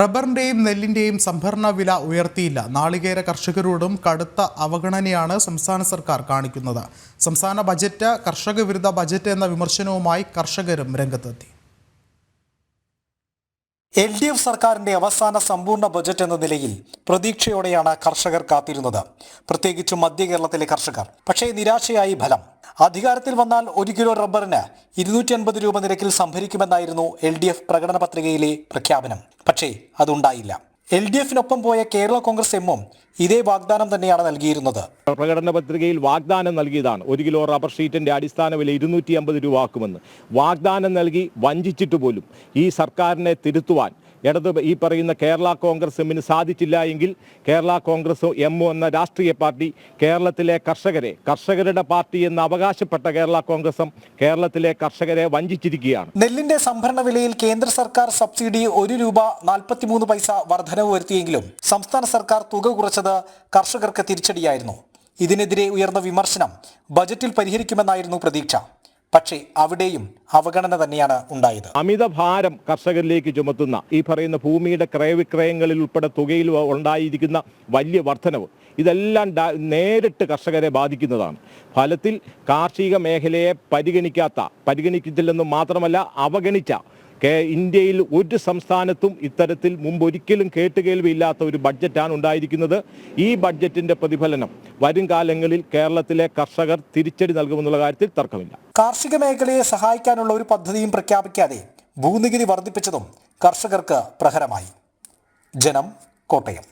റബ്ബറിന്റെയും നെല്ലിന്റെയും സംഭരണ വില ഉയർത്തിയില്ല. നാളികേര കർഷകരോടും കടുത്ത അവഗണനയാണ് സംസ്ഥാന സർക്കാർ കാണിക്കുന്നത്. സംസ്ഥാന ബജറ്റ് കർഷക വിരുദ്ധ ബജറ്റ് എന്ന വിമർശനവുമായി കർഷകരും രംഗത്തെത്തി. എൽ ഡി എഫ് സർക്കാരിന്റെ അവസാന സമ്പൂർണ ബജറ്റ് എന്ന നിലയിൽ പ്രതീക്ഷയോടെയാണ് കർഷകർ കാത്തിരുന്നത്. പ്രത്യേകിച്ചും മധ്യ കേരളത്തിലെ കർഷകർ. പക്ഷേ നിരാശയായി ഫലം. അധികാരത്തിൽ വന്നാൽ ഒരു കിലോ റബ്ബറിന് ഇരുന്നൂറ്റി അൻപത് രൂപ നിരക്കിൽ സംഭരിക്കുമെന്നായിരുന്നു എൽ ഡി എഫ് പ്രകടന പത്രികയിലെ പ്രഖ്യാപനം. പക്ഷേ അതുണ്ടായില്ല. എൽ ഡി എഫിനൊപ്പം പോയ കേരള കോൺഗ്രസ് എമ്മും ഇതേ വാഗ്ദാനം തന്നെയാണ് നൽകിയിരുന്നത്. പ്രകടന പത്രികയിൽ വാഗ്ദാനം നൽകിയതാണ്. ഒരു കിലോ റബ്ബർ ഷീറ്റിന്റെ അടിസ്ഥാന വില ഇരുന്നൂറ്റി അമ്പത് രൂപ ആക്കുമെന്ന്. വാഗ്ദാനം നൽകി വഞ്ചിച്ചിട്ട് പോലും ഈ സർക്കാരിനെ തിരുത്തുവാൻ ഇടത് ഈ പറയുന്ന കേരള കോൺഗ്രസ് എമ്മിന് സാധിച്ചില്ല എങ്കിൽ കേരള കോൺഗ്രസ് എം എന്ന രാഷ്ട്രീയ പാർട്ടി കേരളത്തിലെ കർഷകരെ കർഷകരുടെ പാർട്ടി എന്ന് അവകാശപ്പെട്ട കേരള കോൺഗ്രസും കേരളത്തിലെ കർഷകരെ വഞ്ചിച്ചിരിക്കുകയാണ്. നെല്ലിന്റെ സംഭരണ വിലയിൽ കേന്ദ്ര സർക്കാർ സബ്സിഡി ഒരു രൂപ നാൽപ്പത്തിമൂന്ന് പൈസ വർധനവ് വരുത്തിയെങ്കിലും സംസ്ഥാന സർക്കാർ തുക കുറച്ചത് കർഷകർക്ക് തിരിച്ചടിയായിരുന്നു. ഇതിനെതിരെ ഉയർന്ന വിമർശനം ബജറ്റിൽ പരിഹരിക്കുമെന്നായിരുന്നു പ്രതീക്ഷ. പക്ഷേ അവിടെയും അവഗണന തന്നെയാണ് ഉണ്ടായത്. അമിത ഭാരം കർഷകരിലേക്ക് ചുമത്തുന്ന ഈ പറയുന്ന ഭൂമിയുടെ ക്രയവിക്രയങ്ങളിൽ ഉൾപ്പെടെ തുകയിൽ ഉണ്ടായിരിക്കുന്ന വലിയ വർധനവ് ഇതെല്ലാം നേരിട്ട് കർഷകരെ ബാധിക്കുന്നതാണ്. ഫലത്തിൽ കാർഷിക മേഖലയെ പരിഗണിക്കാത്ത പരിഗണിക്കത്തില്ലെന്നും മാത്രമല്ല അവഗണിച്ച ഇന്ത്യയിൽ ഒരു സംസ്ഥാനത്തും ഇത്തരത്തിൽ മുമ്പ് ഒരിക്കലും കേട്ടുകേൾവിയില്ലാത്ത ഒരു ബഡ്ജറ്റാണ് ഉണ്ടായിരിക്കുന്നത്. ഈ ബഡ്ജറ്റിന്റെ പ്രതിഫലനം വരും കാലങ്ങളിൽ കേരളത്തിലെ കർഷകർ തിരിച്ചടി നൽകുമെന്നുള്ള കാര്യത്തിൽ തർക്കമില്ല. കാർഷിക മേഖലയെ സഹായിക്കാനുള്ള ഒരു പദ്ധതിയും പ്രഖ്യാപിക്കാതെ ഭൂനികുതി വർദ്ധിപ്പിച്ചതും കർഷകർക്ക് പ്രഹരമായി. ജനം കോട്ടയം.